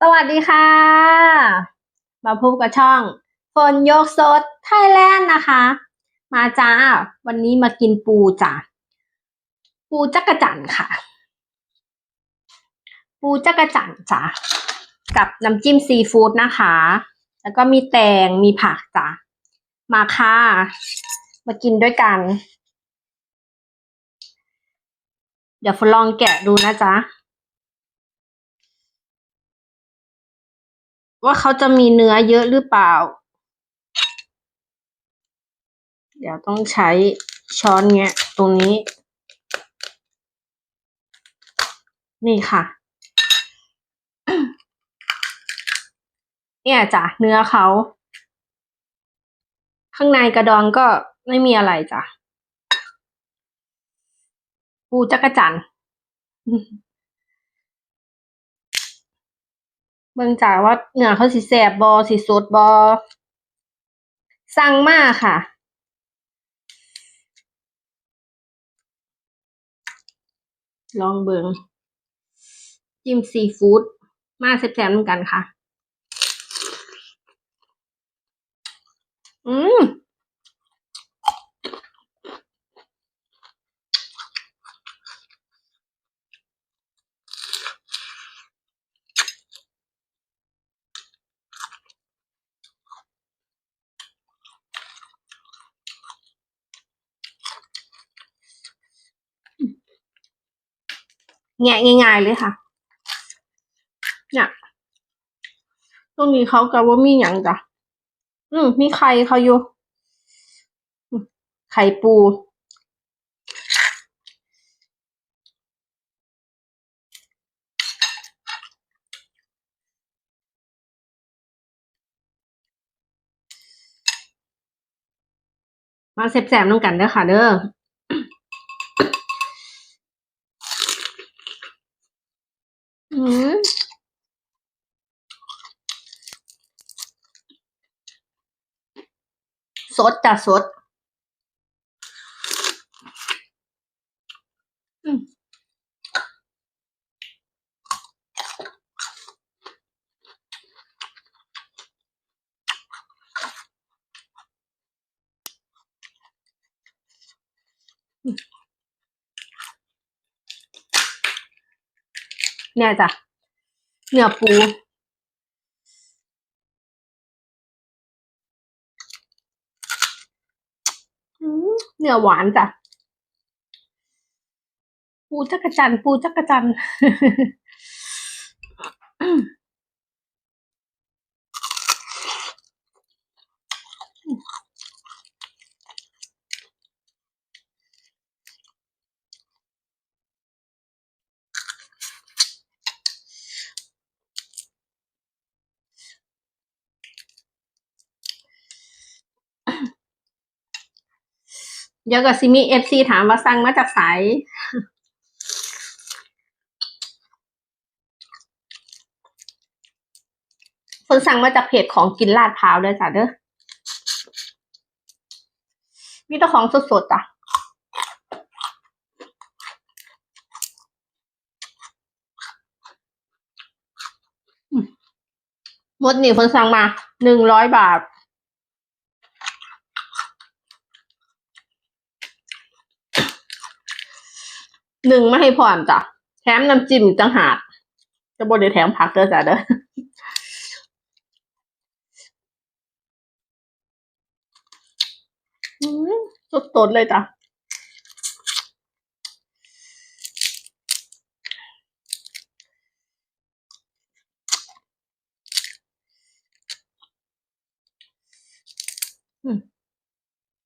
สวัสดีค่ะ มาพบกับช่องฝนยกสดไทยแลนด์นะคะ มาจ้า วันนี้มากินปูจ้ะ ปูจักจั่นค่ะ ปูจักจั่นจ้ะ กับน้ำจิ้มซีฟู้ดนะคะ แล้วก็มีแตง มีผักจ้ะ มาค่ะ มากินด้วยกัน เดี๋ยวฝนลองแกะดูนะจ๊ะ ว่าเขาจะมีเนื้อเยอะหรือเปล่า เดี๋ยวต้องใช้ช้อนเงี้ย ตรงนี้ นี่ค่ะ เนี่ยจ้ะเนื้อเขา ข้างในกระดองก็ไม่มีอะไรจ้ะปูจักรจันทร์ เบิ่งจากว่าเนื้อเขาสิแสบบอสิสดบอสั่งมาค่ะลองเบิงจิ้มซีฟู้ดมาแซ่บๆเหมือนกันค่ะ อืม แงะง่าย ๆ เลยค่ะเนี่ยตรงนี้เขากับว่ามีอย่างจ้ะอืมมีไข่เขาอยู่ ไข่ปูมาแซ่บๆน้ำกันเด้อค่ะเด้อม สดจ้ะสดอืมเนี่ยจ้ะเนื้อปู อืม เนื้อหวานจ้ะปูจักรจันปูจักรจัน เดี๋ยวก็สิมีเอฟซีถามว่าสั่งมาจากไสายคนสั่งมาจากเพจของกินลาดพร้าวเลยจ้ะเด้อมีแต่ของสดๆจ้ะหมดนี่คนสั่งมาหนึ่งร้อยบาท หนึ่งไม่ให้พร้อมจ้ะแถมน้ำจิ้มอีกต่างหากจะบนเดี๋ยวแถมผักเด้อจ้ะเด้ออืมสดๆเลยจ้ะ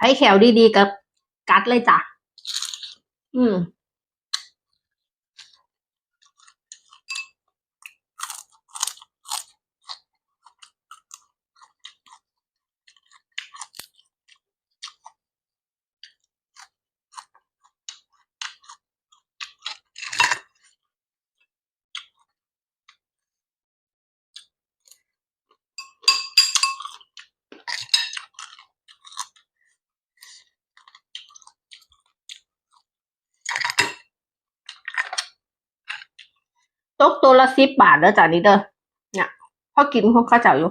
ไอ้แขวดีๆกับกัดเลยจ้ะ อืม ตกตัวละสิบบาทเด้อจ้ะนี่เด้อพอกินเขาเข้าเจ้าอยู่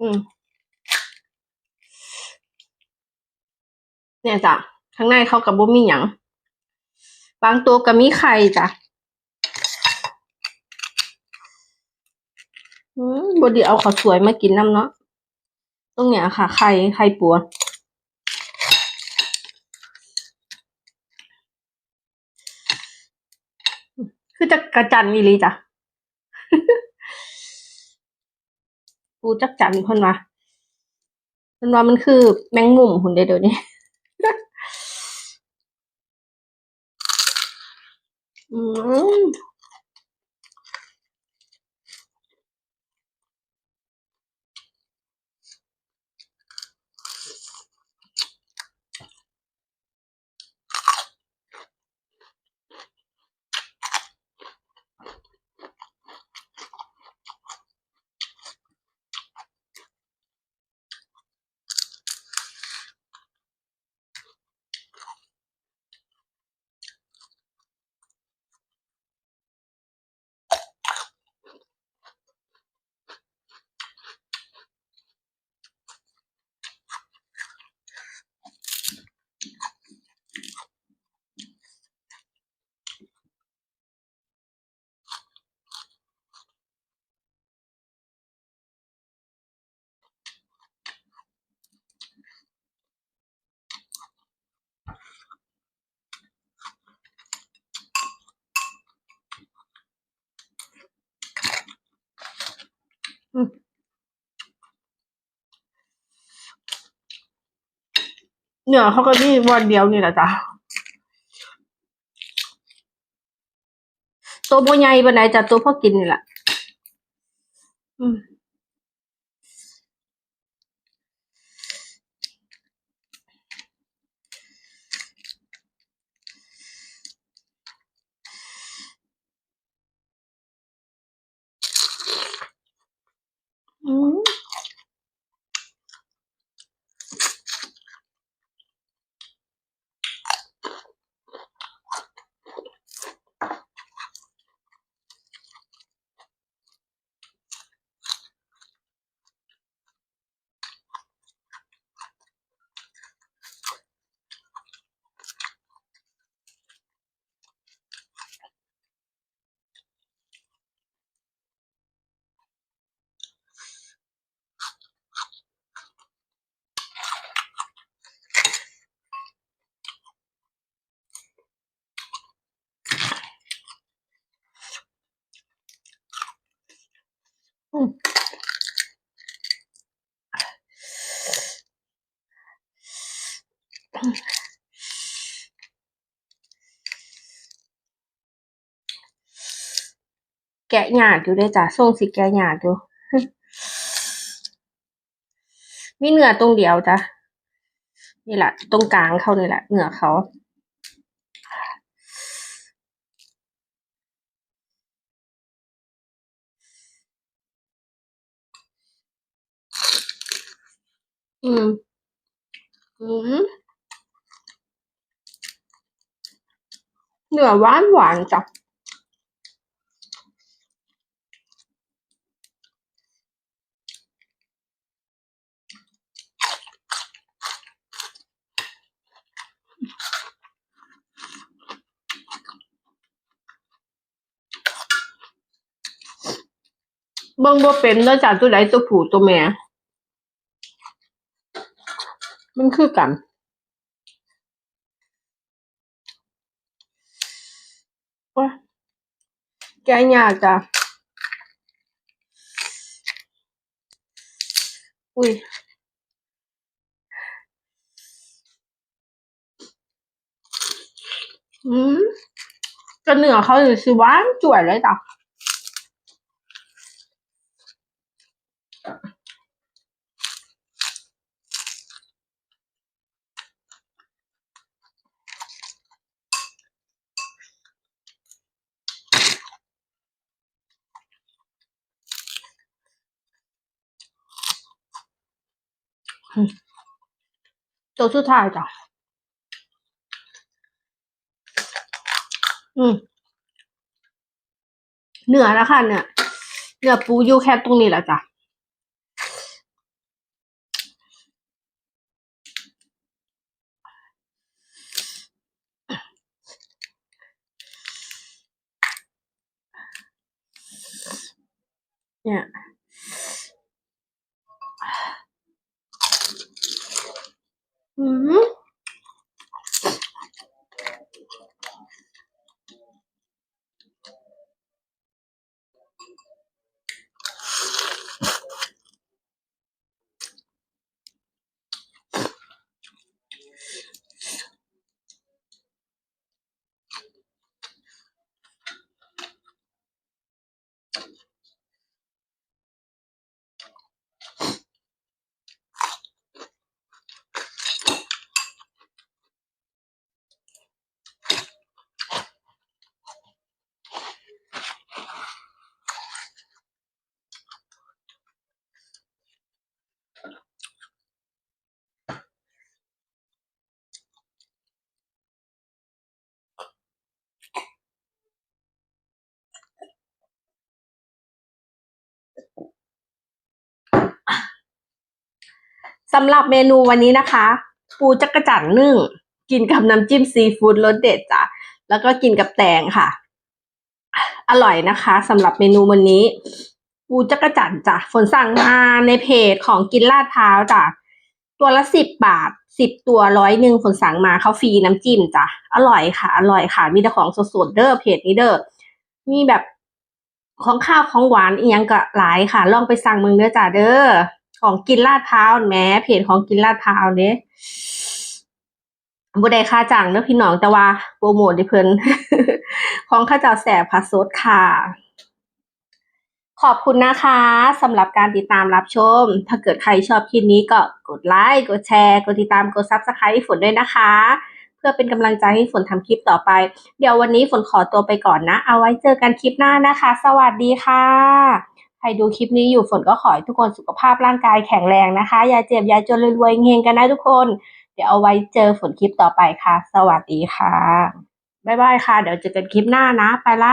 อืมเนี่ยจ้ะข้างในเขากับบ่มีหยังบางตัวก็มีไข่จ้ะอืมบดีเอาข้าวสวยมากินน้ำเนาะตรงเนี้ยค่ะ ไข่ไข่ปัว คือจะกระจันอีลีจ้ะปูจักจันคนวะมันว่ามันคือแมงมุมหุ่นเดียวนี้ อืม เนื้อเขาก็นี่วันเดียวนี่แหละจ้ะตัวบ่ใหญ่ปานใดจ้ะตัวพอกินนี่แหละอืม อื แกะหยากอยู่เด้จ้ะทรงสิแกะหยากอยู่ มีเนื้อตรงเดียวจ้ะนี่แหละตรงกลางเขานี่แหละเนื้อเขาอืม อืมเนื้อหวานหวานจ้ะ เบิ่งบ่เป็นเด้อจ้ะตัวใดตัวผู้ตัวแม่ มันคือกัน แกยากจ้ะอุ้ยอืมก็เหนือเขานี่สิหวานจ่วยเลยจ้ะ ตัวสุดท้ายจ้ะอืมเหนือแล้วค่ะเนี่ยเนื้อปูอยู่แค่ตรงนี้แหละจ้ะเนี่ย อืม สำหรับเมนูวันนี้นะคะ ปูจักรจั่นนึ่ง กินกับน้ำจิ้มซีฟู้ดรสเด็ดจ้ะแล้วก็กินกับแตงค่ะ อร่อยนะคะสำหรับเมนูวันนี้ ปูจักรจั่นจ้ะฝนสั่งมาในเพจของกินลาดพร้าวจ้ะตัวละสิบบาทสิบตัวร้อยหนึ่งฝนสั่งมาเขาฟรีน้ำจิ้มจ้ะอร่อยค่ะ อร่อยค่ะ มีแต่ของสดๆเด้อเพจนี้เด้อมีแบบของข้าวของหวานอีกยังก็หลายค่ะ ลองไปสั่งมึงเด้อจ้ะเด้อ ของกินลาดพร้าวแม้เพจของกินลาดพร้าวเด้บ่ได้ค่าจ้างเด้อพี่น้องแต่ว่าโปรโมทให้เพิ่นของข้าเจ้าแสบผัดสดค่ะ ขอบคุณนะคะสำหรับการติดตามรับชม ถ้าเกิดใครชอบคลิปนี้ก็กดไลค์กดแชร์ กดติดตามกด Subscribe ให้ฝนด้วยนะคะ เพื่อเป็นกำลังใจให้ฝนทำคลิปต่อไป เดี๋ยววันนี้ฝนขอตัวไปก่อนนะ เอาไว้เจอกันคลิปหน้านะคะ สวัสดีค่ะ ใครดูคลิปนี้อยู่ฝนก็ขอให้ทุกคนสุขภาพร่างกายแข็งแรงนะคะ อย่าเจ็บอย่าจนรวยๆเฮงกันนะทุกคน เดี๋ยวเอาไว้เจอฝนคลิปต่อไปค่ะ สวัสดีค่ะ บ๊ายบายค่ะ เดี๋ยวเจอกันคลิปหน้านะ ไปละ